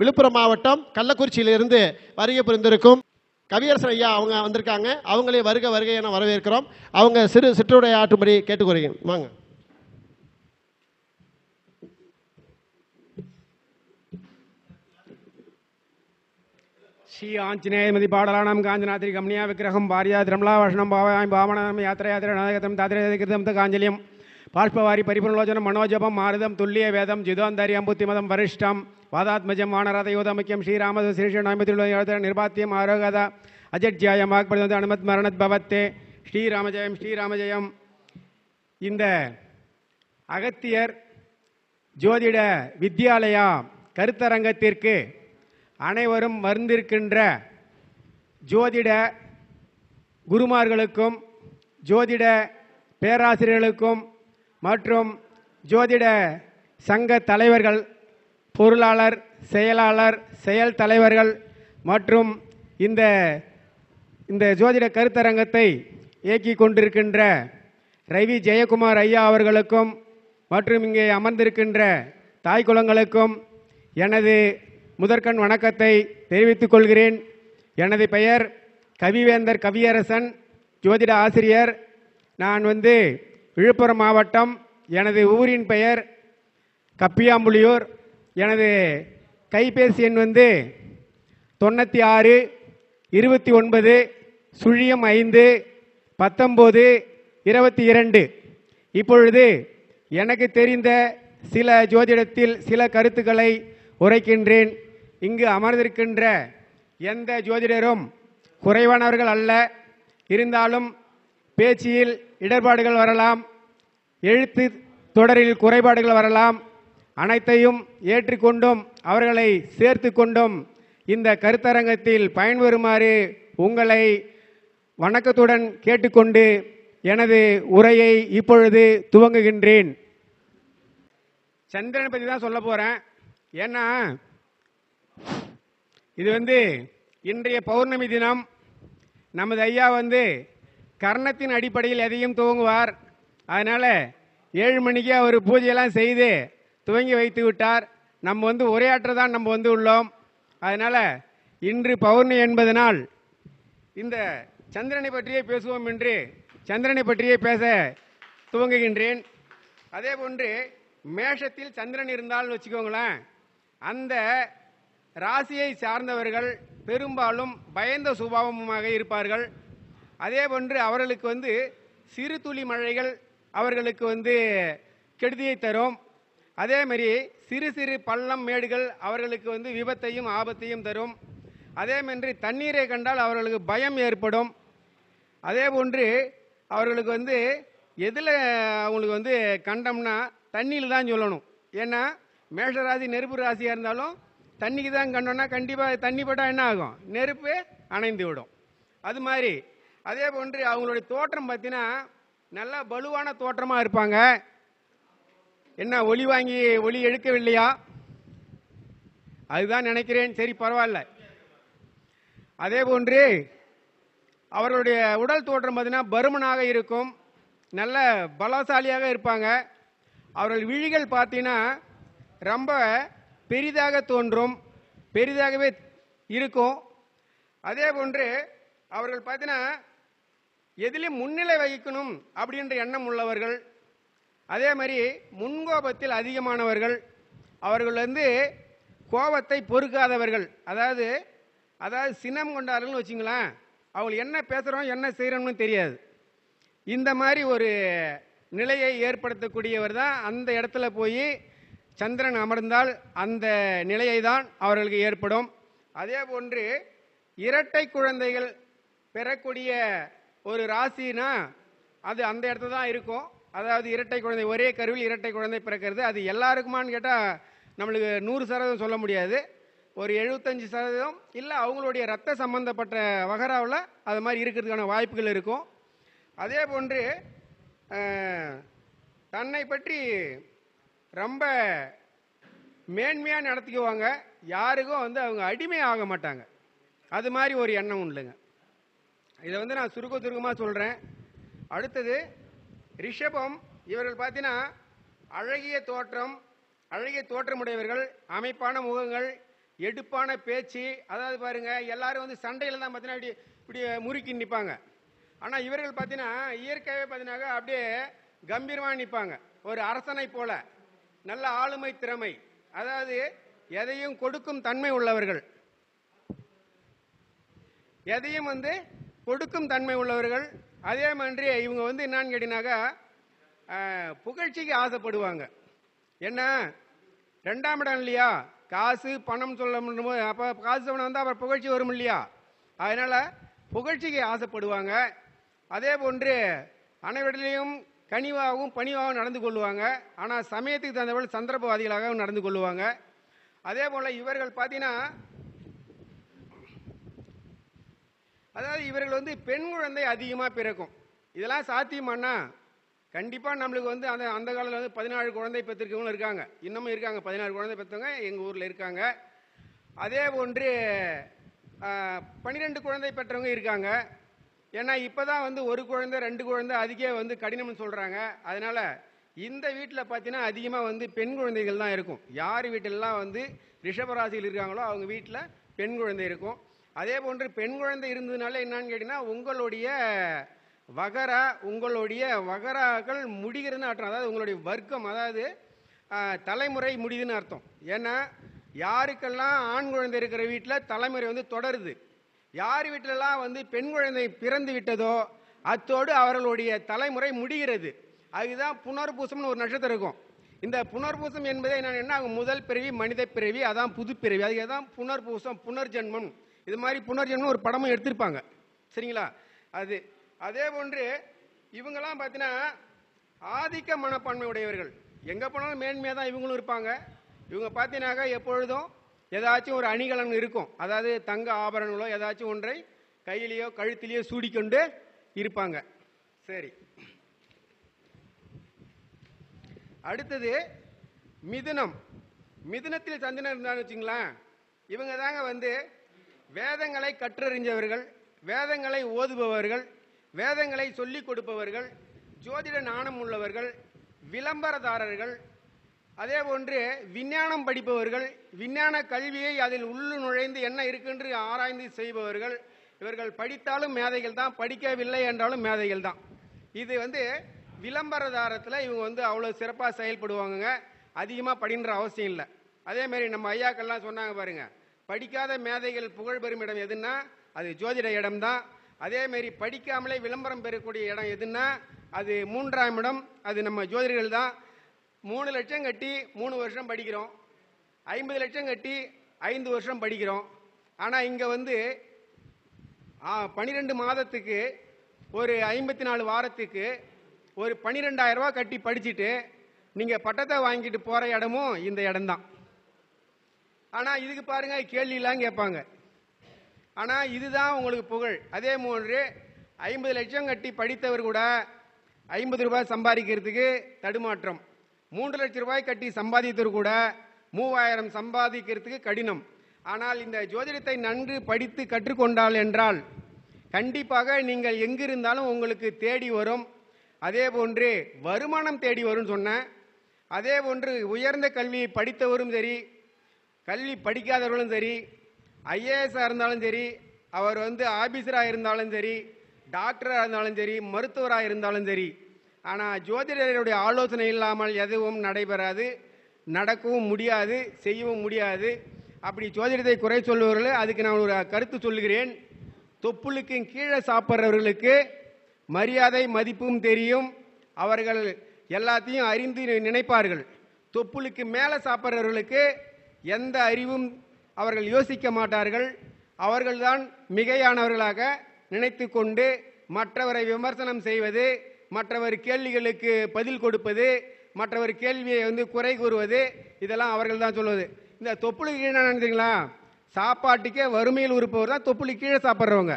விழுப்புரம் மாவட்டம் கள்ளக்குறிச்சியிலிருந்து வருகை புரிந்திருக்கும் கவியரசன் ஐயா அவங்க வந்திருக்காங்க. அவங்களே வருக வருகை என வரவேற்கிறோம். அவங்க சிறு சிற்றுடைய ஆற்றும்படி கேட்டுக்கொள்கிறேன். வாங்க. ஸ்ரீ ஆஞ்சநேயமதி பாடலானம் காஞ்சநாத்திரி கம்னியா விக்கிரகம் பாரியா திருமலா பாவாய் பாவனம் பாவனாம் யாத்திரையாத்திரை நாதகத்தம் தாத்திரை கிருதம் காஞ்சலியம் பாஷ்பவாரி பரிபூர்ணலோச்சனம் மனோஜபம் மாரதம் துல்லிய வேதம் ஜிதோந்தரி அம்புத்திமதம் வரிஷ்டம் வாதாத்மஜம் வானரதயோதமுக்கியம் ஸ்ரீராமத சீஷணாமிதிருளோதர நிர்பாத்தியம் ஆரோகத அஜட்ஜாயம் வாக்பரிந்த அனுமத் மரணத் பவத்தே. ஸ்ரீராமஜயம் ஸ்ரீராமஜயம். இந்த அகத்தியர் ஜோதிட வித்யாலயா கருத்தரங்கத்திற்கு அனைவரும் மருந்திருக்கின்ற ஜோதிட குருமார்களுக்கும் ஜோதிட பேராசிரியர்களுக்கும் மற்றும் ஜோதிட சங்க தலைவர்கள் பொருளாளர் செயலாளர் செயல் தலைவர்கள் மற்றும் இந்த இந்த ஜோதிட கருத்தரங்கத்தை இயக்கி கொண்டிருக்கின்ற ரவி ஜெயக்குமார் ஐயா அவர்களுக்கும் மற்றும் இங்கே அமர்ந்திருக்கின்ற தாய்க்குலங்களுக்கும் எனது முதற்கண் வணக்கத்தை தெரிவித்துக் கொள்கிறேன். எனது பெயர் கவிவேந்தர் கவியரசன் ஜோதிட ஆசிரியர். நான் வந்து விழுப்புரம் மாவட்டம் எனது ஊரின் பெயர் கப்பியாம்புலியூர். எனது கைபேசி எண் வந்து தொண்ணூற்றி ஆறு இருபத்தி ஒன்பது சுழியம் ஐந்து பத்தொம்போது இருபத்தி இரண்டு. இப்பொழுது எனக்கு தெரிந்த சில ஜோதிடத்தில் சில கருத்துக்களை உரைக்கின்றேன். இங்கு அமர்ந்திருக்கின்ற எந்த ஜோதிடரும் குறைவானவர்கள் அல்ல. இருந்தாலும் பேச்சியில் இடர்பாடுகள் வரலாம் எழுத்து தொடரில் குறைபாடுகள் வரலாம். அனைத்தையும் ஏற்றுக்கொண்டும் அவர்களை சேர்த்து கொண்டும் இந்த கருத்தரங்கத்தில் பயன்பெறுமாறு உங்களை வணக்கத்துடன் கேட்டுக்கொண்டு எனது உரையை இப்பொழுது துவங்குகின்றேன். சந்திரனை பற்றி தான் சொல்ல போகிறேன் ஏன்னா இது வந்து இன்றைய பௌர்ணமி தினம். நமது ஐயா வந்து கர்ணத்தின் அடிப்படையில் எதையும் துவங்குவார். அதனால் ஏழு மணிக்கு அவர் பூஜையெல்லாம் செய்து துவங்கி வைத்து விட்டார். நம்ம வந்து உரையாற்ற தான் நம்ம வந்து உள்ளோம். அதனால் இன்று பௌர்ணமி என்பதனால் இந்த சந்திரனை பற்றியே பேசுவோம் என்று சந்திரனை பற்றியே பேச துவங்குகின்றேன். அதே போன்று மேஷத்தில் சந்திரன் இருந்தால்னு வச்சுக்கோங்களேன் அந்த ராசியை சார்ந்தவர்கள் பெரும்பாலும் பயந்த சுபாவமாக இருப்பார்கள். அதே போன்று அவர்களுக்கு வந்து சிறு துளி மழைகள் அவர்களுக்கு வந்து கெடுதியை தரும். அதேமாரி சிறு சிறு பள்ளம் மேடுகள் அவர்களுக்கு வந்து விபத்தையும் ஆபத்தையும் தரும். அதேமாரி தண்ணீரை கண்டால் அவர்களுக்கு பயம் ஏற்படும். அதே போன்று அவர்களுக்கு வந்து எதில் அவங்களுக்கு வந்து கண்டம்னா தண்ணியில் தான் சொல்லணும். ஏன்னா மேஷராசி நெருப்பு ராசியாக இருந்தாலும் தண்ணிக்கு தான் கண்டோம்னா கண்டிப்பாக தண்ணி பட்டால் என்ன ஆகும்? நெருப்பு அணைந்து விடும். அது மாதிரி அதே போன்று அவங்களுடைய தோற்றம் பார்த்தீங்கன்னா நல்லா வலுவான தோற்றமாக இருப்பாங்க. என்ன ஒளி வாங்கி ஒளி எடுக்கவில்லையா? அதுதான் நினைக்கிறேன். சரி பரவாயில்ல. அதே போன்று அவர்களுடைய உடல் தோற்றம் பார்த்தீங்கன்னா பருமனாக இருக்கும். நல்ல பலசாலியாக இருப்பாங்க. அவர்கள் விழிகள் பார்த்தீங்கன்னா ரொம்ப பெரிதாக தோன்றும். பெரிதாகவே இருக்கும். அதே போன்று அவர்கள் பார்த்தீங்கன்னா எதிலும் முன்னிலை வகிக்கணும் அப்படின்ற எண்ணம் உள்ளவர்கள் அதே மாதிரி முன்கோபத்தில் அதிகமானவர்கள் அவர்கள் வந்து கோபத்தை பொறுக்காதவர்கள் அதாவது அதாவது சினம் கொண்டார்கள்னு வச்சுங்களேன் அவங்க என்ன பேசுகிறோம் என்ன செய்கிறோம்னு தெரியாது. இந்த மாதிரி ஒரு நிலையை ஏற்படுத்தக்கூடியவர் தான் அந்த இடத்துல போய் சந்திரன் அமர்ந்தால் அந்த நிலையை தான் அவர்களுக்கு ஏற்படும். அதே போன்று இரட்டை குழந்தைகள் பெறக்கூடிய ஒரு ராசினா அது அந்த இடத்துல தான் இருக்கும். அதாவது இரட்டை குழந்தை ஒரே கருவில் இரட்டை குழந்தை பிறக்கிறது. அது எல்லாருக்குமான்னு கேட்டால் நம்மளுக்கு நூறு சதவீதம் சொல்ல முடியாது. ஒரு எழுபத்தஞ்சு சதவீதம் இல்லை அவங்களுடைய ரத்த சம்பந்தப்பட்ட வகராவில் அது மாதிரி இருக்கிறதுக்கான வாய்ப்புகள் இருக்கும். அதே போன்று தன்னை பற்றி ரொம்ப மேன்மையாக நடத்திக்குவாங்க. யாருக்கும் வந்து அவங்க அடிமை ஆக மாட்டாங்க அது மாதிரி ஒரு எண்ணம் உண்டுங்க. இதை வந்து நான் சுருக்க சுருக்கமாக சொல்கிறேன் அடுத்தது ரிஷபம் இவர்கள் பார்த்தீங்கன்னா அழகிய தோற்றம் அழகிய தோற்றமுடையவர்கள் அமைப்பான முகங்கள் எடுப்பான பேச்சு அதாவது பாருங்க எல்லாரும் வந்து சண்டையில் தான் பார்த்தீங்கன்னா இப்படி இப்படி முறுக்கி நிற்பாங்க ஆனால் இவர்கள் பார்த்தீங்கன்னா இயற்கையாகவே பார்த்தீங்கன்னாக்கா அப்படியே கம்பீரமாக நிற்பாங்க ஒரு அரசனை போல. நல்ல ஆளுமை திறமை. அதாவது எதையும் கொடுக்கும் தன்மை உள்ளவர்கள். எதையும் வந்து கொடுக்கும் தன்மை உள்ளவர்கள். அதே மாதிரி இவங்க வந்து என்னன்னு கேட்டீங்கன்னாக்கா புகழ்ச்சிக்கு ஆசைப்படுவாங்க. என்ன? ரெண்டாம் இடம் இல்லையா? காசு பணம் சொல்ல முடியும்? அப்போ காசு பணம் வந்தால் அப்புறம் புகழ்ச்சி வரும் இல்லையா? அதனால் புகழ்ச்சிக்கு ஆசைப்படுவாங்க. அதே போன்று அனைவரிலையும் கனிவாகவும் பணிவாகவும் நடந்து கொள்வாங்க ஆனால் சமயத்துக்கு தகுந்தபோல் சந்தர்ப்பவாதிகளாகவும் நடந்து கொள்வாங்க அதே போல் இவர்கள் பார்த்தீங்கன்னா அதாவது இவர்கள் வந்து பெண் குழந்தை அதிகமாக பிறக்கும். இதெல்லாம் சாத்தியமானா கண்டிப்பாக நம்மளுக்கு வந்து அந்த அந்த காலத்தில் வந்து பதினாறு குழந்தை பெற்றிருக்கவங்களும் இருக்காங்க. இன்னமும் இருக்காங்க. பதினாறு குழந்தை பெற்றவங்க எங்கள் ஊரில் இருக்காங்க. அதே போன்று பன்னிரெண்டு குழந்தை பெற்றவங்க இருக்காங்க. ஏன்னா இப்போ தான் வந்து ஒரு குழந்தை ரெண்டு குழந்தை அதுக்கே வந்து கடினம்னு சொல்கிறாங்க அதனால் இந்த வீட்டில் பார்த்தீங்கன்னா அதிகமாக வந்து பெண் குழந்தைகள் தான் இருக்கும். யார் வீட்டிலலாம் வந்து ரிஷபராசியில் இருக்காங்களோ அவங்க வீட்டில் பெண் குழந்தை இருக்கும். அதே போன்று பெண் குழந்தை இருந்ததுனால என்னன்னு கேட்டிங்கன்னா உங்களுடைய வகரா உங்களுடைய வகராக்கள் முடிகிறதுன்னு அர்த்தம். அதாவது உங்களுடைய வர்க்கம் அதாவது தலைமுறை முடியுதுன்னு அர்த்தம். ஏன்னா யாருக்கெல்லாம் ஆண் குழந்தை இருக்கிற வீட்டில் தலைமுறை வந்து தொடருது யார் வீட்டிலலாம் வந்து பெண் குழந்தை பிறந்து விட்டதோ அத்தோடு அவர்களுடைய தலைமுறை முடிகிறது. அதுதான் புனர்பூசம்னு ஒரு நட்சத்திரம் இருக்கும். இந்த புனர்பூசம் என்பது என்னன்னா முதல் பிறவி மனித பிறவி அதான் புது பிறவி. அதுக்கு தான் புனர்பூசம் புனர்ஜென்மம். இது மாதிரி புனர்ஜென்மம் ஒரு படமும் எடுத்திருப்பாங்க. சரிங்களா? அது அதே போன்று இவங்கெல்லாம் பார்த்தீங்கன்னா ஆதிக்க மனப்பான்மை உடையவர்கள். எங்கே போனாலும் மேன்மையாக தான் இவங்களும் இருப்பாங்க. இவங்க பார்த்தீங்கன்னாக்கா எப்பொழுதும் ஏதாச்சும் ஒரு அணிகலன் இருக்கும். அதாவது தங்க ஆபரணங்களோ ஏதாச்சும் ஒன்றை கையிலேயோ கழுத்திலேயோ சூடிக்கொண்டு இருப்பாங்க. சரி. அடுத்தது மிதுனம். மிதுனத்தில் சந்திரன் இருந்தான்னு வச்சுங்களேன். இவங்க தாங்க வந்து வேதங்களை கற்றறிஞ்சவர்கள் வேதங்களை ஓதுபவர்கள் வேதங்களை சொல்லிக் கொடுப்பவர்கள் ஜோதிட நாணம் உள்ளவர்கள் விளம்பரதாரர்கள் அதே போன்று விஞ்ஞானம் படிப்பவர்கள் விஞ்ஞான கல்வியை அதில் உள்ளு நுழைந்து என்ன இருக்குன்று ஆராய்ந்து செய்பவர்கள் இவர்கள் படித்தாலும் மேதைகள் தான் படிக்கவில்லை என்றாலும் மேதைகள் தான். இது வந்து விளம்பரதாரத்தில் இவங்க வந்து அவ்வளோ சிறப்பாக செயல்படுவாங்கங்க. அதிகமாக படின்ற அவசியம் இல்லை. அதேமாரி நம்ம ஐயாக்கள்லாம் சொன்னாங்க பாருங்கள் படிக்காத மேதைகள் புகழ் பெறும் இடம் எதுன்னா அது ஜோதிட இடம் தான் அதேமாரி படிக்காமலே விளம்பரம் பெறக்கூடிய இடம் எதுன்னா அது மூன்றாம் இடம் அது நம்ம ஜோதிடர்கள் தான் மூணு லட்சம் கட்டி மூணு வருஷம் படிக்கிறோம். ஐம்பது லட்சம் கட்டி ஐந்து வருஷம் படிக்கிறோம். ஆனால் இங்கே வந்து பன்னிரெண்டு மாதத்துக்கு ஒரு ஐம்பத்தி நாலு வாரத்துக்கு ஒரு பன்னிரெண்டாயிரம் ரூபா கட்டி படிச்சுட்டு நீங்கள் பட்டத்தை வாங்கிட்டு போகிற இடமும் இந்த இடம்தான். ஆனால் இதுக்கு பாருங்க கேள்வியெல்லாம் கேட்பாங்க. ஆனால் இதுதான் உங்களுக்கு புகழ். அதே போன்று ஐம்பது லட்சம் கட்டி படித்தவர் கூட ஐம்பது ரூபாய் சம்பாதிக்கிறதுக்கு தடுமாற்றம். மூன்று லட்சம் ரூபாய் கட்டி சம்பாதித்தவர் கூட மூவாயிரம் சம்பாதிக்கிறதுக்கு கடினம். ஆனால் இந்த ஜோதிடத்தை நன்கு படித்து கற்றுக்கொண்டால் என்றால் கண்டிப்பாக நீங்கள் எங்கிருந்தாலும் உங்களுக்கு தேடி வரும். அதே போன்று வருமானம் தேடி வரும்னு சொன்னேன். அதே போன்று உயர்ந்த கல்வியை படித்தவரும் சரி கல்வி படிக்காதவர்களும் சரி ஐஏஎஸ்ஸாக இருந்தாலும் சரி அவர் வந்து ஆபீஸராக இருந்தாலும் சரி டாக்டராக இருந்தாலும் சரி மருத்துவராக இருந்தாலும் சரி ஆனால் ஜோதிடருடைய ஆலோசனை இல்லாமல் எதுவும் நடைபெறாது நடக்கவும் முடியாது செய்யவும் முடியாது. அப்படி ஜோதிடத்தை குறை சொல்லுவவர்கள் அதுக்கு நான் ஒரு கருத்து சொல்லுகிறேன். தொப்புளுக்கு கீழே சாப்பிட்றவர்களுக்கு மரியாதை மதிப்பும் தெரியும். அவர்கள் எல்லாத்தையும் அறிந்து நினைப்பார்கள். தொப்புளுக்கு மேலே சாப்பிட்றவர்களுக்கு எந்த அறிவும் அவர்கள் யோசிக்க மாட்டார்கள். அவர்கள்தான் மிகையானவர்களாக நினைத்து கொண்டு மற்றவரை விமர்சனம் செய்வது மற்றவர் கேள்விகளுக்கு பதில் கொடுப்பது மற்றவர் கேள்வியை வந்து குறை கூறுவது இதெல்லாம் அவர்கள் தான் சொல்வது. இந்த தொப்புளு கீழே நினைச்சிங்களா சாப்பாட்டுக்கே வறுமையில் உறுப்பவர் தான் தொப்புளு கீழே சாப்பிட்றவங்க.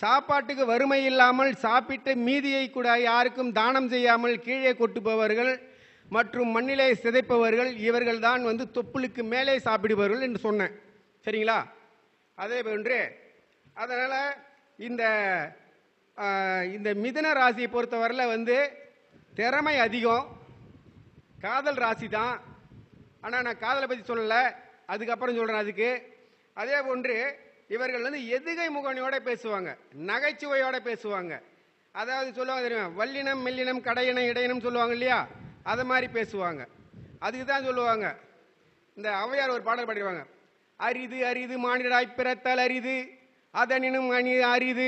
சாப்பாட்டுக்கு வறுமை இல்லாமல் சாப்பிட்டு மீதியை கூட யாருக்கும் தானம் செய்யாமல் கீழே கொட்டுபவர்கள் மற்றும் மண்ணிலே சிதைப்பவர்கள் இவர்கள் தான் வந்து தொப்புளுக்கு மேலே சாப்பிடுபவர்கள் என்று சொன்னேன். சரிங்களா? அதே போன்று அதனால் இந்த இந்த மிதன ராசியை பொறுத்தவரையில் வந்து திறமை அதிகம். காதல் ராசி தான். ஆனால் நான் காதலை பற்றி சொல்லலை. அதுக்கப்புறம் சொல்கிறேன் அதுக்கு. அதே போன்று இவர்கள் வந்து எதுகை முகனியோட பேசுவாங்க. நகைச்சுவையோட பேசுவாங்க. அதாவது சொல்லுவாங்க தெரியுமா? வல்லினம் மெல்லினம் கடையினம் இடையினம் சொல்லுவாங்க இல்லையா? அதை மாதிரி பேசுவாங்க. அதுக்கு தான் சொல்லுவாங்க. இந்த ஔவையார் ஒரு பாடல் பாடிடுவாங்க அரிது அரிது மானிடாய் பிறத்தல் அரிது அதனினும் அணி அரிது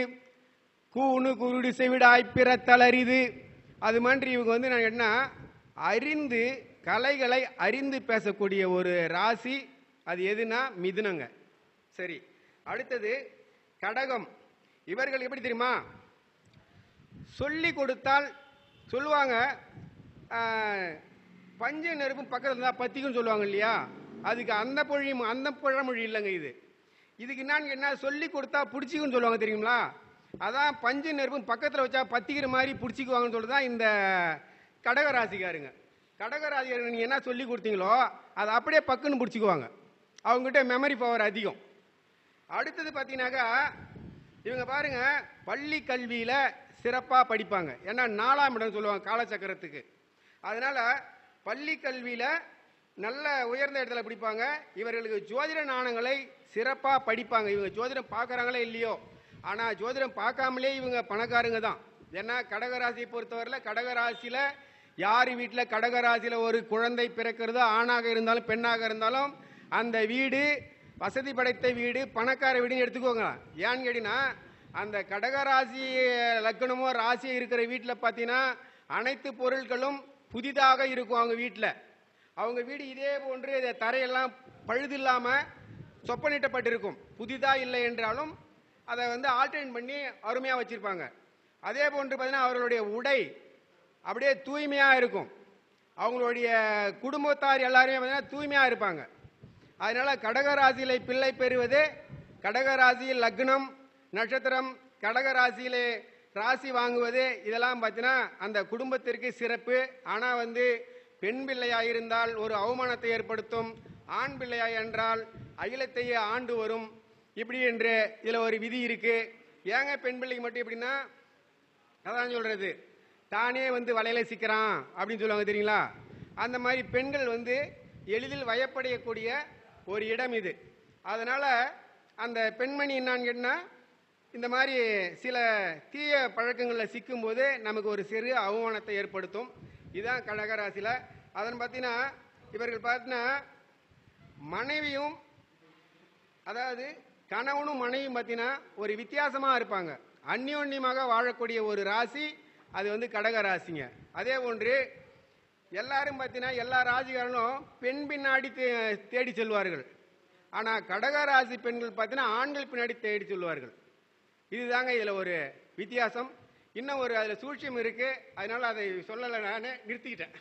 கூணு குருடு செவிடாய் பிறத்தல் அரிது. அது மாதிரி இவங்க வந்து நான் என்ன அறிந்து கலைகளை அறிந்து பேசக்கூடிய ஒரு ராசி. அது எதுனா மிதுனங்க. சரி அடுத்தது கடகம். இவர்கள் எப்படி தெரியுமா? சொல்லி கொடுத்தால் சொல்லுவாங்க பஞ்சு நெருப்பும் பக்கத்தில் தான் பத்திக்கும் சொல்லுவாங்க இல்லையா? அதுக்கு அந்த பொழி அந்த பழமொழி இல்லைங்க இது. இதுக்கு என்னன்னு என்ன சொல்லி கொடுத்தா பிடிச்சிக்குன்னு சொல்லுவாங்க தெரியுங்களா? அதான் பஞ்சு நெருப்பும் பக்கத்தில் வச்சா பத்திக்கிற மாதிரி பிடிச்சிக்குவாங்கன்னு சொல்லிட்டு தான் இந்த கடகராசிக்காருங்க. கடகராசிக்காரங்க நீங்கள் என்ன சொல்லி கொடுத்தீங்களோ அதை அப்படியே பக்குன்னு பிடிச்சிக்குவாங்க. அவங்ககிட்ட மெமரி பவர் அதிகம். அடுத்தது பார்த்தீங்கன்னாக்கா இவங்க பாருங்க பள்ளி கல்வியில் சிறப்பாக படிப்பாங்க. ஏன்னா நாலாம் இடம் சொல்லுவாங்க காலச்சக்கரத்துக்கு அதனால பள்ளி கல்வியில நல்ல உயர்ந்த இடத்துல படிப்பாங்க. இவர்களுக்கு ஜோதிட நாணங்களை சிறப்பாக படிப்பாங்க. இவங்க ஜோதிடம் பார்க்குறாங்களே இல்லையோ. ஆனால் ஜோதிடம் பார்க்காமலே இவங்க பணக்காரங்க தான். ஏன்னா கடகராசியை பொறுத்தவரையில் கடகராசியில் யார் வீட்டில் கடகராசியில் ஒரு குழந்தை பிறக்கிறதோ ஆணாக இருந்தாலும் பெண்ணாக இருந்தாலும் அந்த வீடு வசதி படைத்த வீடு பணக்கார வீடுன்னு எடுத்துக்கோங்க. ஏன்னு கேட்டீங்கன்னா அந்த கடகராசி லக்னமோ ராசி இருக்கிற வீட்டில் பார்த்தீங்கன்னா அனைத்து பொருட்களும் புதிதாக இருக்கும் அவங்க வீட்டில் அவங்க வீடு இதே போன்று தரையெல்லாம் பழுது இல்லாமல் சொப்பனிட்டப்பட்டிருக்கும். புதிதாக இல்லை என்றாலும் அதை வந்து ஆல்டர்னேட் பண்ணி அருமையாக வச்சுருப்பாங்க. அதே போன்று பார்த்தீங்கன்னா அவர்களுடைய உடை அப்படியே தூய்மையாக இருக்கும். அவங்களுடைய குடும்பத்தார் எல்லாருமே பார்த்தீங்கன்னா தூய்மையாக இருப்பாங்க. அதனால் கடகராசியில் பிள்ளை பெறுவது கடகராசியில் லக்னம் நட்சத்திரம் கடகராசியிலே ராசி வாங்குவது இதெல்லாம் பார்த்தீங்கன்னா அந்த குடும்பத்திற்கு சிறப்பு. ஆனால் வந்து பெண் பிள்ளையாக இருந்தால் ஒரு அவமானத்தை ஏற்படுத்தும். ஆண் பிள்ளையா என்றால் அகிலத்தையே ஆண்டு வரும். இப்படி என்று இதில் ஒரு விதி இருக்கு. ஏங்க பெண் பிள்ளைக்கு மட்டும் எப்படின்னா அதான் சொல்றது தானே வந்து வலையில சிக்கிறான் அப்படின்னு சொல்லுவாங்க தெரியுங்களா? அந்த மாதிரி பெண்கள் வந்து எளிதில் வயப்படையக்கூடிய ஒரு இடம் இது. அதனால அந்த பெண்மணி என்னான்னு கேட்டால் இந்த மாதிரி சில தீய பழக்கங்களில் சிக்கும்போது நமக்கு ஒரு சிறு அவமானத்தை ஏற்படுத்தும். இதுதான் கடகராசியில் அதன் பார்த்தீங்கன்னா இவர்கள் பார்த்தீங்கன்னா மனைவியும் அதாவது கணவனும் மனைவியும் பார்த்தீங்கன்னா ஒரு வித்தியாசமாக இருப்பாங்க. அந்யோன்யமாக வாழக்கூடிய ஒரு ராசி அது வந்து கடக ராசிங்க. அதே போன்று எல்லாரும் பார்த்தீங்கன்னா எல்லா ராசிகாரனும் பெண் பின்னாடி தே- தேடி செல்வார்கள். ஆனால் கடக ராசி பெண்கள் பார்த்தீங்கன்னா ஆண்கள் பின்னாடி தேடி செல்வார்கள். இதுதாங்க இதில் ஒரு வித்தியாசம். இன்னும் ஒரு அதில் சூழ்ச்சியம் இருக்குது அதனால் அதை சொல்லலை நான் நிறுத்திக்கிட்டேன்.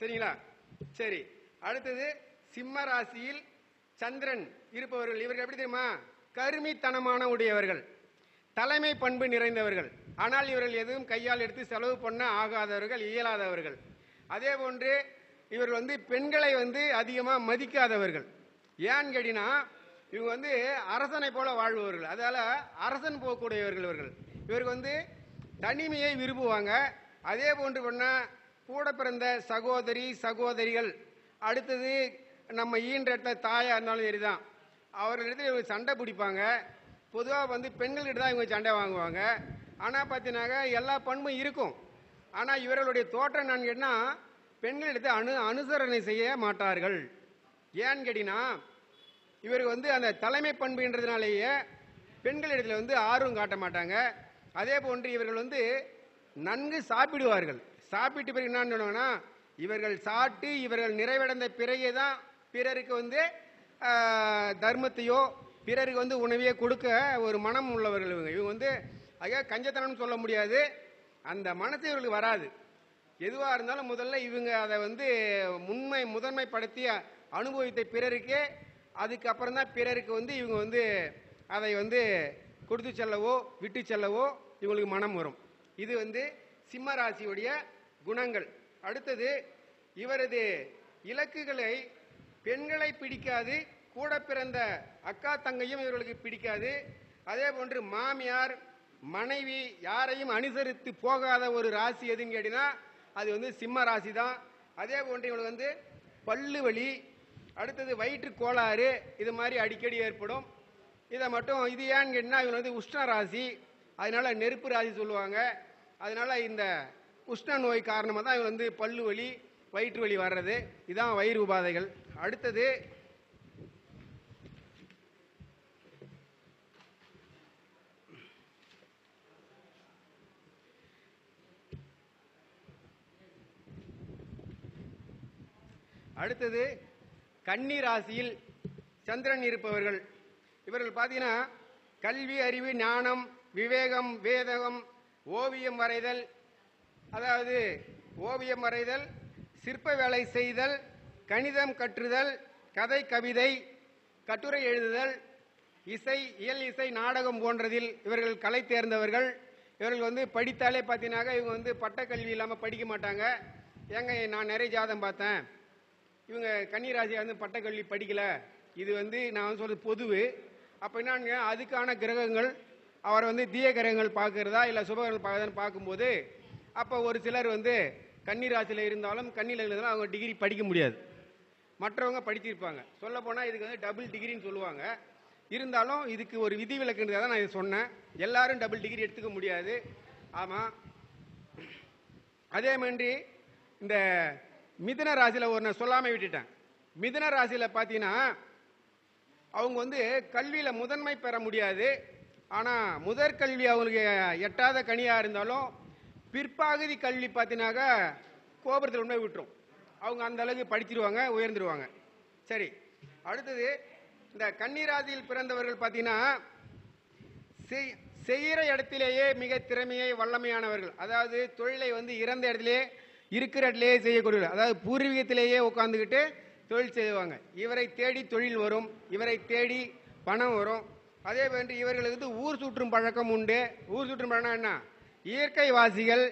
சரிங்களா? சரி. அடுத்தது சிம்ம ராசியில் சந்திரன் இருப்பவர்கள். இவர்கள் எப்படி தெரியுமா? கருமித்தனமான உடையவர்கள். தலைமை பண்பு நிறைந்தவர்கள். ஆனால் இவர்கள் எதுவும் கையால் எடுத்து செலவு பண்ண ஆகாதவர்கள் இயலாதவர்கள். அதே போன்று இவர்கள் வந்து பெண்களை வந்து அதிகமாக மதிக்காதவர்கள். ஏன்னு கேட்டினா இவங்க வந்து அரசனை போல வாழ்பவர்கள். அதால அரசன் போகக்கூடியவர்கள் இவர்கள். இவருக்கு வந்து தனிமையை விரும்புவாங்க. அதே போன்று பண்ண கூட பிறந்த சகோதரி சகோதரிகள். அடுத்தது நம்ம ஈன்ற தாயா இருந்தாலும் சரிதான். அவர்களிடத்தில் இவங்க சண்டை பிடிப்பாங்க. பொதுவாக வந்து பெண்கள்கிட்ட தான் இவங்க சண்டை வாங்குவாங்க. ஆனால் பார்த்தீங்கன்னாக்க எல்லா பண்பும் இருக்கும். ஆனால் இவர்களுடைய தோற்றம் என்னன்னு கேட்டால் பெண்களிடத்தை அனு அனுசரணை செய்ய மாட்டார்கள். ஏன்னு கேட்டினா இவருக்கு வந்து அந்த தலைமை பண்புன்றதுனாலேயே பெண்களிடத்தில் வந்து ஆர்வம் காட்ட மாட்டாங்க. அதே போன்று இவர்கள் வந்து நன்கு சாப்பிடுவார்கள். சாப்பிட்டு பிறகு என்ன சொன்னாங்கன்னா இவர்கள் சாப்பிட்டு இவர்கள் நிறைவடைந்த பிறகே தான் பிறருக்கு வந்து தர்மத்தையோ பிறருக்கு வந்து உணவையோ கொடுக்க ஒரு மனம் உள்ளவர்கள் இவங்க. இவங்க வந்து ஐயா கஞ்சத்தனம்னு சொல்ல முடியாது. அந்த மனசு இவர்களுக்கு வராது. எதுவாக இருந்தாலும் முதல்ல இவங்க அதை வந்து முன்மை முதன்மைப்படுத்தி அனுபவித்த பிறருக்கே அதுக்கப்புறம் தான் பிறருக்கு வந்து இவங்க வந்து அதை வந்து கொடுத்து செல்லவோ விட்டு செல்லவோ இவங்களுக்கு மனம் வரும். இது வந்து சிம்ம ராசியுடைய குணங்கள். அடுத்தது இவரது இலக்குகளை பெண்களை பிடிக்காது கூட பிறந்த அக்கா தங்கையும் இவர்களுக்கு பிடிக்காது. அதே போன்று மாமியார் மனைவி யாரையும் அனுசரித்து போகாத ஒரு ராசி எதுன்னு கேட்டினா அது வந்து சிம்ம ராசி தான் அதே போன்று இவங்களுக்கு வந்து பல்லு வலி அடுத்தது வயிற்று கோளாறு இது மாதிரி அடிக்கடி ஏற்படும். இதை மட்டும் இது ஏன்னு கேட்டால் இவங்க வந்து உஷ்ண ராசி. அதனால நெருப்பு ராசி சொல்லுவாங்க. அதனால இந்த உஷ்ண நோய் காரணமாக தான் இவங்க வந்து பல்லு வலி வயிற்று வலி வர்றது. இதான் வயிறு உபாதைகள். அடுத்தது அடுத்தது கன்னி ராசியில் சந்திரன் இருப்பவர்கள். இவர்கள் பார்த்தீங்கன்னா கல்வி அறிவு ஞானம் விவேகம் வேதகம் ஓவியம் வரைதல் அதாவது ஓவியம் வரைதல் சிற்ப வேலை செய்தல் கணிதம் கற்றுதல் கதை கவிதை கட்டுரை எழுதுதல் இசை இயல் இசை நாடகம் போன்றதில் இவர்கள் கலை தேர்ந்தவர்கள். இவர்கள் வந்து படித்தாலே பார்த்தீங்கன்னாக்க இவங்க வந்து பட்டக்கல்வி இல்லாமல் படிக்க மாட்டாங்க. ஏங்க நான் நிறைய ஜாதம் பார்த்தேன். இவங்க கன்னிராசியை வந்து பட்டக்கல்வி படிக்கலை. இது வந்து நான் வந்து சொல்றது பொதுவு. அப்போ என்னன்னு அதுக்கான கிரகங்கள் அவர் வந்து தீய கிரகங்கள் பார்க்கறதா இல்லை சுபகிரகங்கள் பார்க்குறதான்னு பார்க்கும்போது அப்போ ஒரு சிலர் வந்து கன்னிராசியில் இருந்தாலும் கன்னியில் இருந்தாலும் அவங்க டிகிரி படிக்க முடியாது. மற்றவங்க படிச்சிருப்பாங்க. சொல்ல போனால் இதுக்கு வந்து டபுள் டிகிரின்னு சொல்லுவாங்க. இருந்தாலும் இதுக்கு ஒரு விதி விலக்குன்றதை தான் நான் இதை சொன்னேன். எல்லாரும் டபுள் டிகிரி எடுத்துக்க முடியாது. ஆமாம் அதே மாதிரி இந்த மிதன ராசியில் ஒரு சொல்லாமல் விட்டுட்டேன். மிதன ராசியில் பார்த்தீங்கன்னா அவங்க வந்து கல்வியில் முதன்மை பெற முடியாது. ஆனால் முதற் கல்வி அவங்களுக்கு எட்டாத கனியாக இருந்தாலும் பிற்பாகுதி கல்வி பார்த்தீங்கன்னாக்கா கோபுரத்தில் உண்மை விட்டுரும். அவங்க அந்த அளவுக்கு படிச்சிருவாங்க உயர்ந்துருவாங்க. சரி அடுத்தது இந்த கன்னிராசியில் பிறந்தவர்கள் பார்த்தீங்கன்னா செய்- செய்கிற இடத்திலேயே மிக திறமையை வல்லமையானவர்கள். அதாவது தொழிலை வந்து இறந்த இடத்திலே இருக்கிற இடத்துலேயே செய்யக்கூடிய அதாவது பூர்வீகத்திலேயே உட்காந்துக்கிட்டு தொழில் செய்வாங்க. இவரை தேடி தொழில் வரும் இவரை தேடி பணம் வரும். அதே போன்று இவர்களுக்கு வந்து ஊர் சுற்றும் பழக்கம் உண்டு. ஊர் சுற்றும் பழக்கம் என்ன? இயற்கை வாசிகள்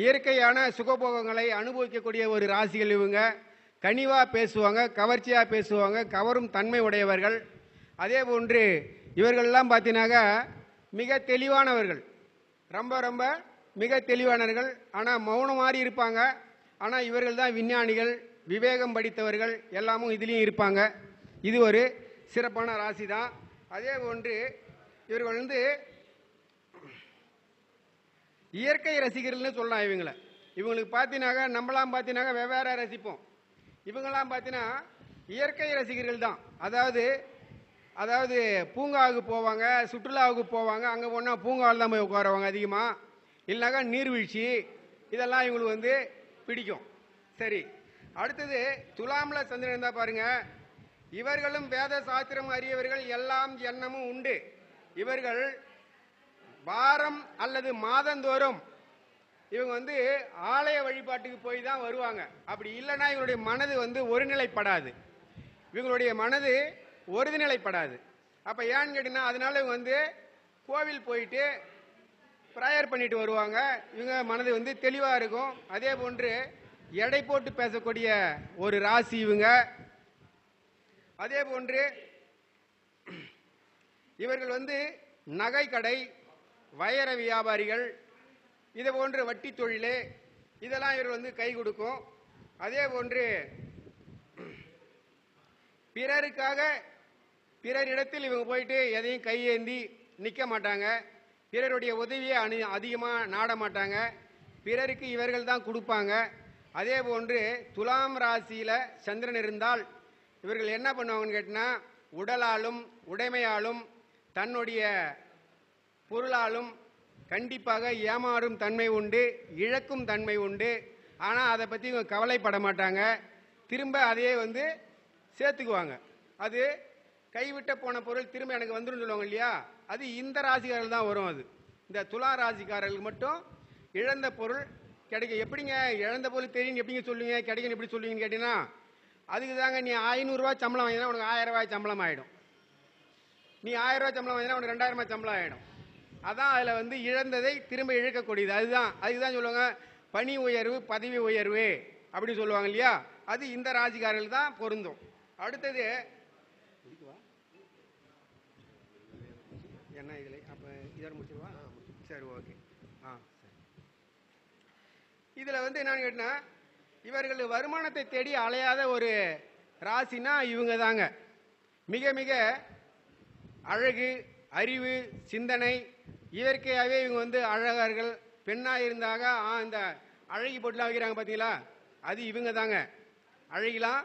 இயற்கையான சுகபோகங்களை அனுபவிக்கக்கூடிய ஒரு ராசிகள் இவங்க. கனிவாக பேசுவாங்க கவர்ச்சியாக பேசுவாங்க கவரும் தன்மை உடையவர்கள். அதே போன்று இவர்கள்லாம் பார்த்தீங்கன்னாக்கா மிக தெளிவானவர்கள். ரொம்ப ரொம்ப மிக தெளிவானவர்கள். ஆனால் மௌனம் மாதிரி இருப்பாங்க. ஆனால் இவர்கள் தான் விஞ்ஞானிகள் விவேகம் படித்தவர்கள் எல்லாமும் இதுலேயும் இருப்பாங்க. இது ஒரு சிறப்பான ராசி தான் அதே போன்று இவர்கள் வந்து இயற்கை ரசிகர்கள்னு சொல்லலாம் இவங்கள. இவங்களுக்கு பார்த்தீங்கன்னாக்கா நம்மளாம் பார்த்தீங்கன்னாக்கா வெவ்வேறு ரசிப்போம். இவங்களாம் பார்த்தீங்கன்னா இயற்கை ரசிகர்கள் தான். அதாவது அதாவது பூங்காவுக்கு போவாங்க சுற்றுலாவுக்கு போவாங்க அங்கே போனால் பூங்காவில் தான் போய் உட்காருவாங்க அதிகமாக இல்லைனாக்கா நீர்வீழ்ச்சி இதெல்லாம் இவங்களுக்கு வந்து பிடிக்கும். சரி அடுத்தது துலாம்ல சந்திரன் இருந்தா பாருங்க. இவர்களும் வேத சாஸ்திரம் அறியவர்கள் எல்லாம் எண்ணமும் உண்டு. இவர்கள் வாரம் அல்லது மாதந்தோறும் இவங்க வந்து ஆலய வழிபாட்டுக்கு போய் தான் வருவாங்க. அப்படி இல்லைன்னா இவங்களுடைய மனது வந்து ஒருநிலைப்படாது. இவங்களுடைய மனது ஒருநிலைப்படாது அப்போ ஏன்னு கேட்டீங்கன்னா அதனால இவங்க வந்து கோவில் போயிட்டு ப்ரேயர் பண்ணிட்டு வருவாங்க. இவங்க மனது வந்து தெளிவாக இருக்கும். அதே போன்று எடை போட்டு பேசக்கூடிய ஒரு ராசி இவங்க. அதே போன்று இவர்கள் வந்து நகை கடை வைர வியாபாரிகள் இது போன்று வட்டி தொழில் இதெல்லாம் இவர்கள் வந்து கை கொடுக்கும். அதே போன்று பிறருக்காக பிறரிடத்தில் இவங்க போயிட்டு எதையும் கையேந்தி நிற்க மாட்டாங்க. பிறருடைய உதவியை அணு அதிகமாக நாட மாட்டாங்க பிறருக்கு இவர்கள் தான் கொடுப்பாங்க. அதே போன்று துலாம் ராசியில் சந்திரன் இருந்தால் இவர்கள் என்ன பண்ணுவாங்கன்னு கேட்டால் உடலாலும் உடைமையாலும் தன்னுடைய பொருளாலும் கண்டிப்பாக ஏமாறும் தன்மை உண்டு இழக்கும் தன்மை உண்டு. ஆனால் அதை பற்றி இவங்க கவலைப்பட மாட்டாங்க. திரும்ப அதையே வந்து சேர்த்துக்குவாங்க. அது கைவிட்ட போன பொருள் திரும்ப எனக்கு வந்துடும் சொல்லுவாங்க இல்லையா? அது இந்த ராசிக்காரர்கள் தான் வரும் அது. இந்த துலா ராசிக்காரர்களுக்கு மட்டும் இழந்த பொருள் கிடைக்கும் எப்படிங்க? இழந்த பொருள் தெரியும் எப்படிங்க சொல்லுவீங்க? கிடைக்கும் எப்படி சொல்லுவீங்கன்னு கேட்டீங்கன்னா அதுக்கு தாங்க நீ ஐநூறுரூவா சம்பளம் வாங்கினா உனக்கு ஆயிரம் ரூபாய் சம்பளம் ஆகிடும் நீ ஆயிரம் ரூபாய் சம்பளம் வாங்கினா உனக்கு ரெண்டாயிரம் ரூபாய் சம்பளம் ஆகிடும் அதான் அதில் வந்து இழந்ததை திரும்ப இழக்கக்கூடியது. அதுதான் அதுக்கு தான் சொல்லுவாங்க பணி உயர்வு பதவி உயர்வு அப்படின்னு சொல்லுவாங்க இல்லையா? அது இந்த ராசிக்காரர்கள் தான் பொருந்தும். அடுத்தது என்ன இதில்? அப்போ இதோட முடிச்சிருவா சரி ஓகே. ஆ. சரி இதில் வந்து என்னன்னு கேட்டினா இவர்கள் வருமானத்தை தேடி அலையாத ஒரு ராசினா இவங்க தாங்க மிக மிக அழகு அறிவு சிந்தனை இயற்கையாகவே இவங்க வந்து அழகர்கள் பெண்ணாக இருந்தாக இந்த அழகி போட்டுலாம் வைக்கிறாங்க பார்த்தீங்களா அது இவங்க தாங்க அழகிலாம்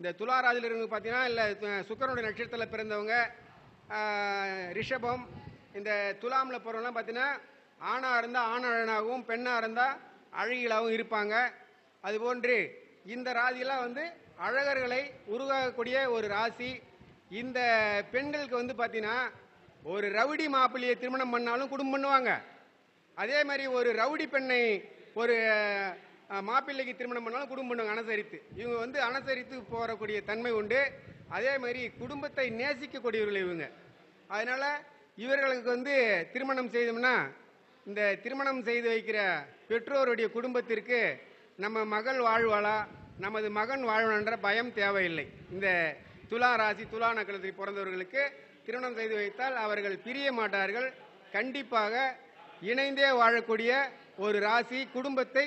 இந்த துளாராஜில் இருக்கவங்க பார்த்தீங்கன்னா இல்லை சுக்கரனுடைய நட்சத்திரத்தில் பிறந்தவங்க ரிஷபம் இந்த துலாமில் போகிறவங்களாம் பார்த்தீங்கன்னா ஆணாக இருந்தால் ஆணழனாகவும் பெண்ணாக இருந்தால் அழகிலாகவும் இருப்பாங்க. அதுபோன்று இந்த ராசியெல்லாம் வந்து அழகர்களை உருவாக்கக்கூடிய ஒரு ராசி. இந்த பெண்களுக்கு வந்து பார்த்தீங்கன்னா ஒரு ரவுடி மாப்பிள்ளையை திருமணம் பண்ணாலும் குடும்பம் பண்ணுவாங்க. அதே மாதிரி ஒரு ரவுடி பெண்ணை ஒரு மாப்பிள்ளைக்கு திருமணம் பண்ணாலும் குடும்பம் பண்ணுவாங்க அனுசரித்து. இவங்க வந்து அனுசரித்து போகக்கூடிய தன்மை உண்டு. அதே மாதிரி குடும்பத்தை நேசிக்கக்கூடியவர்கள் இவங்க. அதனால் இவர்களுக்கு வந்து திருமணம் செய்தோம்னா இந்த திருமணம் செய்து வைக்கிற பெற்றோருடைய குடும்பத்திற்கு நம்ம மகள் வாழ்வாளா நமது மகன் வாழ்வான்ற பயம் தேவையில்லை. இந்த துலா ராசி துலா நகரத்தில் பிறந்தவர்களுக்கு திருமணம் செய்து வைத்தால் அவர்கள் பிரிய மாட்டார்கள். கண்டிப்பாக இணைந்தே வாழக்கூடிய ஒரு ராசி குடும்பத்தை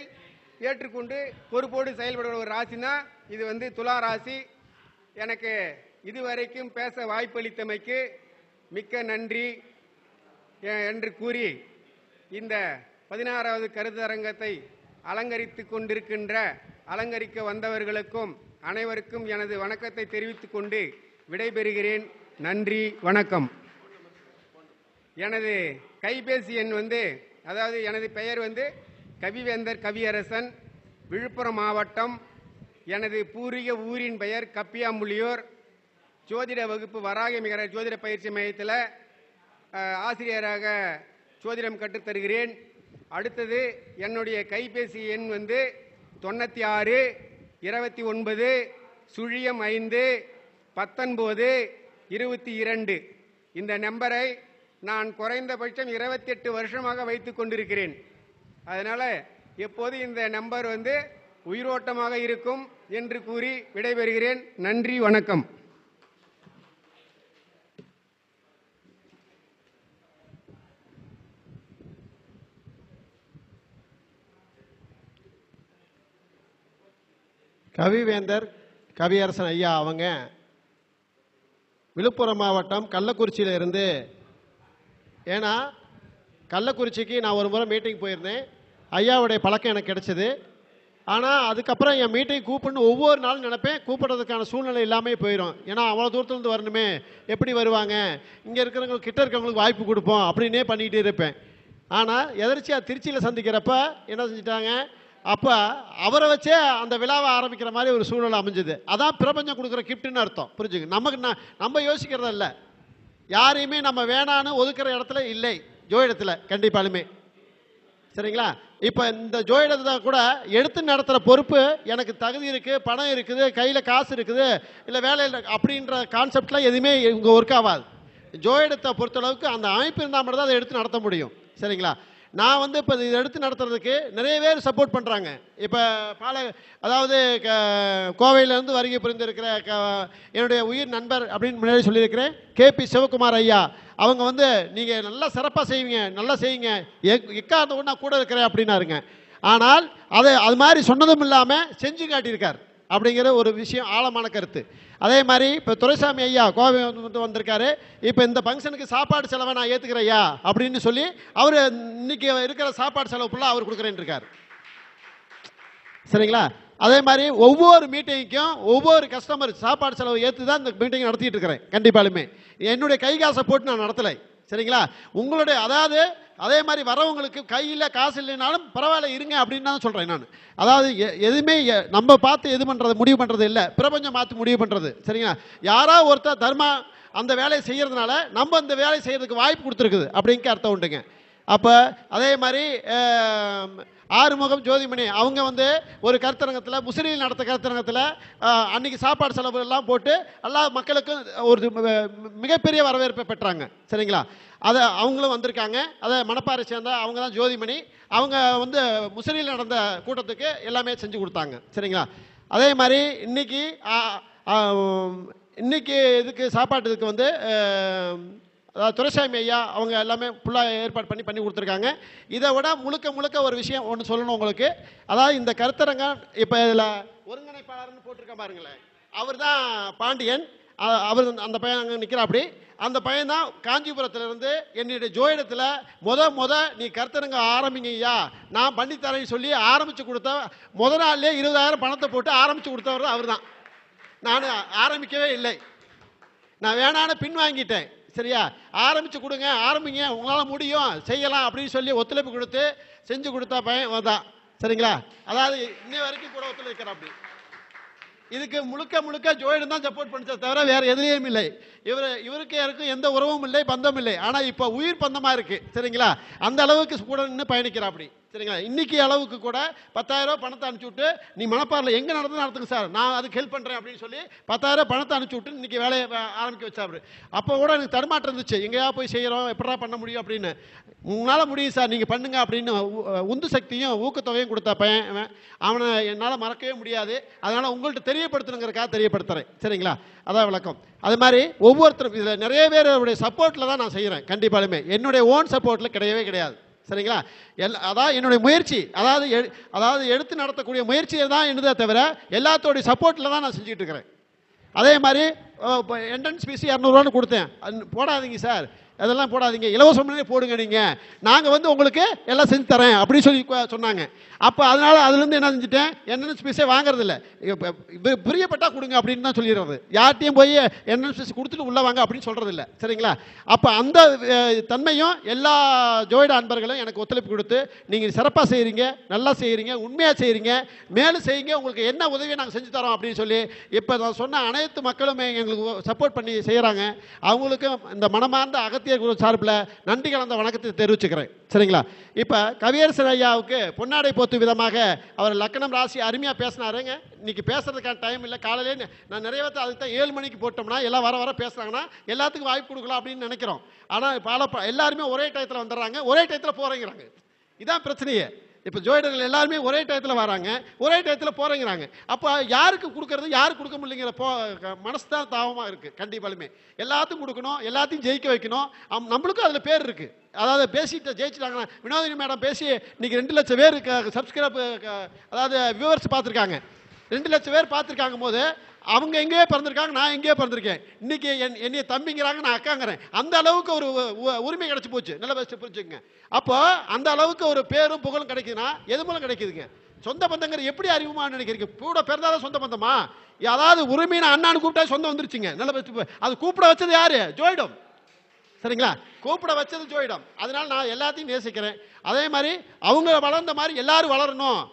ஏற்றுக்கொண்டு பொறுப்போடு செயல்படுகிற ஒரு ராசினா இது வந்து துலா ராசி எனக்கு இதுவரைக்கும் பேச வாய்ப்பளித்தமைக்கு மிக்க நன்றி என்று கூறி இந்த பதினாறாவது கருத்தரங்கத்தை அலங்கரித்து கொண்டிருக்கின்ற அலங்கரிக்க வந்தவர்களுக்கும் அனைவருக்கும் எனது வணக்கத்தை தெரிவித்துக் கொண்டு விடைபெறுகிறேன். நன்றி வணக்கம். எனது கைபேசி எண் வந்து அதாவது எனது பெயர் வந்து கவிவேந்தர் கவியரசன் விழுப்புரம் மாவட்டம் எனது பூர்வீக ஊரின் பெயர் கப்பியாம்புலியூர் ஜோதிட வகுப்பு வராக மிகர ஜோதிட பயிற்சி மையத்தில் ஆசிரியராக ஜோதிடம் கற்றுத் தருகிறேன். அடுத்தது என்னுடைய கைபேசி எண் வந்து தொண்ணூற்றி ஆறு இருபத்தி ஒன்பது சுழியம் ஐந்து பத்தொன்பது இருபத்தி இரண்டு. இந்த நம்பரை நான் குறைந்தபட்சம் இருபத்தெட்டு வருஷமாக வைத்து கொண்டிருக்கிறேன். அதனால் எப்போது இந்த நம்பர் வந்து உயிரோட்டமாக இருக்கும் என்று கூறி விடைபெறுகிறேன். நன்றி வணக்கம். கவிவேந்தர் கவியரசன் ஐயா அவங்க விழுப்புரம் மாவட்டம் கள்ளக்குறிச்சியில் இருந்து ஏன்னா கள்ளக்குறிச்சிக்கு நான் ஒரு முறை மீட்டிங் போயிருந்தேன். ஐயாவுடைய பழக்கம் எனக்கு கிடைச்சது. ஆனால் அதுக்கப்புறம் என் மீட்டிங் கூப்பிடணும் ஒவ்வொரு நாளும் நினைப்பேன். கூப்பிடுறதுக்கான சூழ்நிலை இல்லாமல் போயிடும் ஏன்னா அவ்வளோ தூரத்துலேருந்து வரணுமே. எப்படி வருவாங்க? இங்கே இருக்கிறவங்களுக்கு கிட்ட இருக்கிறவங்களுக்கு வாய்ப்பு கொடுப்போம். அப்படின்னே பண்ணிக்கிட்டே இருப்பேன். ஆனால் எதர்ச்சியாக திருச்சியில் சந்திக்கிறப்ப என்ன செஞ்சிட்டாங்க? அப்போ அவரை வச்சே அந்த விழாவை ஆரம்பிக்கிற மாதிரி ஒரு சூழ்நிலை அமைஞ்சது. அதான் பிரபஞ்சம் கொடுக்குற கிஃப்ட்டுன்னு அர்த்தம். புரிஞ்சுங்க? நமக்கு நான் நம்ம யோசிக்கிறதில்ல யாரையுமே நம்ம வேணான்னு ஒதுக்குற இடத்துல இல்லை. ஜோயிடத்தில் கண்டிப்பாலுமே. சரிங்களா? இப்போ இந்த ஜோயிடத்தை கூட எடுத்து நடத்துகிற பொறுப்பு எனக்கு தகுதி இருக்குது பணம் இருக்குது கையில் காசு இருக்குது இல்லை வேலையில் அப்படின்ற கான்செப்ட்லாம் எதுவுமே இங்கே ஒர்க் ஆகாது. ஜோயிடத்தை பொறுத்தளவுக்கு அந்த அமைப்பு இருந்தால் மட்டும் தான் அதை எடுத்து நடத்த முடியும். சரிங்களா? நான் வந்து இப்போ இதை எடுத்து நடத்துறதுக்கு நிறைய பேர் சப்போர்ட் பண்ணுறாங்க இப்போ பால அதாவது க கோவையிலேருந்து வருகை புரிந்திருக்கிற க என்னுடைய உயிர் நண்பர் அப்படின்னு முன்னாடி சொல்லியிருக்கிறேன் கேபி சிவகுமார் ஐயா. அவங்க வந்து நீங்கள் நல்லா சிறப்பாக செய்வீங்க நல்லா செய்யுங்க. எக் எக்காத ஒன்றா கூட இருக்கிறேன் அப்படின்னாருங்க. ஆனால் அதை அது மாதிரி சொன்னதும் இல்லாமல் செஞ்சு காட்டியிருக்கார் அப்படிங்கிற ஒரு விஷயம் ஆழமான கருத்து. அதே மாதிரி இப்போ துரைசாமி ஐயா கோவை வந்து வந்திருக்காரு. இப்போ இந்த ஃபங்க்ஷனுக்கு சாப்பாடு செலவை நான் ஏற்றுக்கிறேன் ஐயா அப்படின்னு சொல்லி அவர் இன்னைக்கு இருக்கிற சாப்பாடு செலவு ஃபுல்லாக அவர் கொடுக்குறேன்னு இருக்கார். சரிங்களா? அதே மாதிரி ஒவ்வொரு மீட்டிங்க்கும் ஒவ்வொரு கஸ்டமர் சாப்பாடு செலவு ஏற்று தான் இந்த மீட்டிங் நடத்திட்டு இருக்கிறேன். கண்டிப்பாலுமே. என்னுடைய கை காசை போட்டு நான் நடத்தலை. சரிங்களா? உங்களுடைய அதாவது அதே மாதிரி வரவங்களுக்கு கையில் காசு இல்லைனாலும் பரவாயில்ல இருங்க அப்படின்னு தான் சொல்கிறேன் நான். அதாவது எ- எதுவுமே நம்ம பார்த்து எது பண்ணுறது முடிவு பண்ணுறது இல்லை. பிரபஞ்சம் பார்த்து முடிவு பண்ணுறது சரிங்களா? யாராவது ஒருத்தர் தர்மா அந்த வேலையை செய்கிறதுனால நம்ம அந்த வேலையை செய்கிறதுக்கு வாய்ப்பு கொடுத்துருக்குது அப்படிங்க அர்த்தம் உண்டுங்க. அப்போ அதே மாதிரி ஆறுமுகம் ஜோதிமணி அவங்க வந்து ஒரு கருத்தரங்கத்தில் முஸ்லீம் நடத்த கருத்தரங்கத்தில் அன்னைக்கு சாப்பாடு செலவு எல்லாம் போட்டு எல்லா மக்களுக்கும் ஒரு மிகப்பெரிய வரவேற்பை பெற்றாங்க. சரிங்களா? அதை அவங்களும் வந்திருக்காங்க. அதை மணப்பாறை சேர்ந்த அவங்க தான் ஜோதிமணி. அவங்க வந்து முசிறியில் நடந்த கூட்டத்துக்கு எல்லாமே செஞ்சு கொடுத்தாங்க. சரிங்களா? அதே மாதிரி இன்னைக்கு ஆ, இன்னைக்கு இதுக்கு சாப்பாட்டுக்கு வந்து அதாவது துரைசாமி ஐயா அவங்க எல்லாமே ஃபுல்லாக ஏற்பாடு பண்ணி பண்ணி கொடுத்துருக்காங்க. இதை விட முழுக்க முழுக்க ஒரு விஷயம் ஒன்று சொல்லணும் உங்களுக்கு. அதாவது இந்த கருத்தரங்கம் இப்போ இதில் ஒருங்கிணைப்பாளர்னு போட்டிருக்க பாருங்களேன். அவர் தான் பாண்டியன் அவர் அந்த பையன் அங்கே நிற்கிறாப்படி அந்த பையன் தான் காஞ்சிபுரத்திலிருந்து என்னுடைய ஜோயிடத்தில் முத முத நீ கருத்தரங்க ஆரம்பிங்க ஐயா. நான் பண்ணித்தரேன்னு சொல்லி ஆரம்பித்து கொடுத்த முத நாள்லேயே இருபதாயிரம் பணத்தை போட்டு ஆரம்பித்து கொடுத்தவர் அவர் தான் நான் ஆரம்பிக்கவே இல்லை. நான் வேணான்னு பின் வாங்கிட்டேன் சரியா? ஆரம்பித்து கொடுங்க ஆரம்பிங்க உங்களால் முடியும். செய்யலாம் அப்படின்னு சொல்லி ஒத்துழைப்பு கொடுத்து செஞ்சு கொடுத்தா பையன் வந்தான் சரிங்களா? அதாவது இன்னை வரைக்கும் கூட ஒத்துழைக்கிறான் அப்படி. இதுக்கு முழுக்க முழுக்க ஜோயிடம் தான் சப்போர்ட் பண்ணிச்சே தவிர வேற எதிரியும் இல்லை. இவர் இவருக்கு யாருக்கும் எந்த உறவும் இல்லை பந்தம் இல்லை. ஆனால் இப்போ உயிர் பந்தமாக இருக்கு. சரிங்களா? அந்த அளவுக்கு கூட நின்று பயணிக்கிறா அப்படி. சரிங்களா? இன்னைக்கு அளவுக்கு கூட பத்தாயிரம் ரூபாய் பணத்தை அனுப்பிச்சு விட்டு நீ மணப்பாறையில் எங்கே நடந்து நடத்துங்க சார்? நான் அதுக்கு ஹெல்ப் பண்ணுறேன் அப்படின்னு சொல்லி பத்தாயிரம் ரூபாய் பணத்தை அனுப்பிச்சு விட்டு இன்னைக்கு வேலையை ஆரம்பிக்க வச்சாரு. அப்போ கூட எனக்கு தடுமாற்றம் இருந்துச்சு. எங்கேயா போய் செய்கிறோம் எப்படா பண்ண முடியும் அப்படின்னு. உங்களால் முடியும் சார் நீங்கள் பண்ணுங்க அப்படின்னு உந்து சக்தியும் ஊக்கத்தொகையும் கொடுத்த பையன் அவன். அவனை என்னால் மறக்கவே முடியாது. அதனால் உங்கள்கிட்ட தெரியப்படுத்தணுங்கிறக்காக தெரியப்படுத்துகிறேன் சரிங்களா? அதான் விளக்கம். அது மாதிரி ஒவ்வொருத்தரும் இதில் நிறைய பேருடைய சப்போர்ட்டில் தான் நான் செய்கிறேன் கண்டிப்பாலுமே. என்னுடைய ஓன் சப்போர்ட்டில் கிடையவே கிடையாது. சரிங்களா? எல் அதாவது என்னுடைய முயற்சி. அதாவது எ- அதாவது எடுத்து நடத்தக்கூடிய முயற்சியை தான் என்னதே தவிர எல்லாத்தோடைய சப்போர்ட்டில் தான் நான் செஞ்சுட்டு இருக்கிறேன். அதே மாதிரி என்ட்ரன்ஸ் ஃபீஸ் இரநூறுவான்னு கொடுத்தேன். போடாதீங்க சார். அதெல்லாம் போடாதீங்க. இலவசம்னே போடுங்க நீங்கள் நாங்கள் வந்து உங்களுக்கு எல்லாம் செஞ்சு தரேன் அப்படின்னு சொல்லி சொன்னாங்க. அப்போ அதனால் அதுலேருந்து என்ன செஞ்சுட்டேன்? என்னென்ன ஸ்பீஸே வாங்குறதில்ல. இப்போ பிரியப்பட்டா கொடுங்க அப்படின்னு தான் சொல்லிடுறது. யார்ட்டையும் போய் என்ட்ரன்ஸ் ஃபீஸ் கொடுத்துட்டு உள்ளே வாங்க அப்படின்னு சொல்கிறது இல்லை சரிங்களா? அப்போ அந்த தன்மையும் எல்லா ஜோயிட அன்பர்களும் எனக்கு ஒத்துழைப்பு கொடுத்து நீங்கள் சிறப்பாக செய்கிறீங்க நல்லா செய்கிறீங்க உண்மையாக செய்கிறீங்க மேலும் செய்யுங்க உங்களுக்கு என்ன உதவியை நாங்கள் செஞ்சு தரோம் அப்படின்னு சொல்லி இப்போ நான் சொன்ன அனைத்து மக்களுமே எங்களுக்கு சப்போர்ட் பண்ணி செய்கிறாங்க அவங்களுக்கும் இந்த மனமார்ந்த அகத்தியர் குழு சார்பில் நன்றி கலந்த வணக்கத்தை தெரிவிச்சுக்கிறேன். சரிங்களா? இப்போ கவியரசன் ஐயாவுக்கு பொன்னாடை போத்து விதமாக அவர் லக்கணம் ராசி அருமையாக பேசினாருங்க. இன்னைக்கு பேசுறதுக்கான டைம் இல்லை. காலையிலே நான் நிறைய பேர்த்து அதுக்கு தான் ஏழு மணிக்கு போட்டோம்னா எல்லாம் வர வர பேசுகிறாங்கன்னா எல்லாத்துக்கும் வாய்ப்பு கொடுக்கலாம் அப்படின்னு நினைக்கிறோம். ஆனால் பல எல்லாருமே ஒரே டயத்தில் வந்துடுறாங்க. ஒரே டயத்தில் போகிறேங்கிறாங்க இதான் பிரச்சனையே. இப்போ ஜோயிடர்கள் எல்லாருமே ஒரே டயத்தில் வராங்க ஒரே டயத்தில் போகிறேங்கிறாங்க அப்போ யாருக்கு கொடுக்கறது யாருக்கு கொடுக்க முடியலைங்கிற போ க- மனசு தான் தாவமாக இருக்குது கண்டிப்பாலுமே. எல்லாத்தையும் கொடுக்கணும் எல்லாத்தையும் ஜெயிக்க வைக்கணும். அம்- நம்மளுக்கும் அதில் பேர் இருக்குது அதாவது பேசிட்டு ஜெயிச்சிட்டாங்கன்னா வினோதினி மேடம் பேசி இன்னைக்கு ரெண்டு லட்சம் பேர் சப்ஸ்கிரைப் அதாவது வியூவர்ஸ் பார்த்துருக்காங்க. ரெண்டு லட்சம் பேர் பார்த்துருக்காங்க போது அவங்க எங்கேயோ பிறந்திருக்காங்க நான் எங்கேயோ பிறந்திருக்கேன். இன்றைக்கி என் என்னைய தம்பிங்கிறாங்க நான் அக்காங்கிறேன். அந்த அளவுக்கு ஒரு உ- உரிமை கிடச்சி போச்சு. நல்ல பெஸ்ட் புரிஞ்சுக்கங்க. அப்போ அந்த அளவுக்கு ஒரு பேரும் புகழும் கிடைக்குதுன்னா எது மூலம் கிடைக்குதுங்க? சொந்த பந்தங்கிற எப்படி அறிவுமா நினைக்கிறீங்க? கூட பிறந்தாதான் சொந்த பந்தமா? அதாவது உரிமையை அண்ணான்னு கூப்பிட்டா சொந்தம் வந்துருச்சுங்க. நல்ல பெஸ்ட் அது கூப்பிட வச்சது யார்? ஜோயிடம். சரிங்களா? கூப்பிட வச்சது ஜோயிடம். அதனால நான் எல்லாத்தையும் நேசிக்கிறேன். அதே மாதிரி அவங்க வளர்ந்த மாதிரி எல்லாரும் வளரணும்.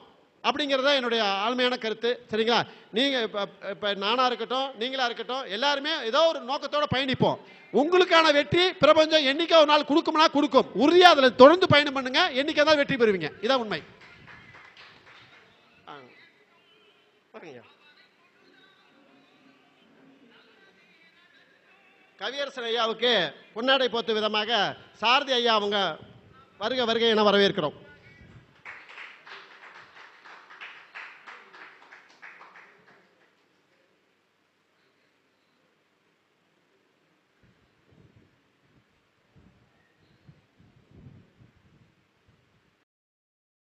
அப்படிங்கிறது தான் என்னுடைய ஆழ்மையான கருத்து. சரிங்களா? நீங்கள் இப்போ இப்போ நானாக இருக்கட்டும் நீங்களாக இருக்கட்டும் எல்லாருமே ஏதோ ஒரு நோக்கத்தோடு பயணிப்போம். உங்களுக்கான வெற்றி பிரபஞ்சம் என்னைக்கா ஒரு நாள் கொடுக்கும்னா கொடுக்கும். உறுதியாக அதில் தொடர்ந்து பயணம் பண்ணுங்கள் என்றைக்கா தான் வெற்றி பெறுவீங்க. இதான் உண்மை. ஆ. கவியரசர் ஐயாவுக்கு பொன்னாடை போத்து விதமாக சாரதி ஐயா அவங்க வருக வருகை என வரவேற்கிறோம்.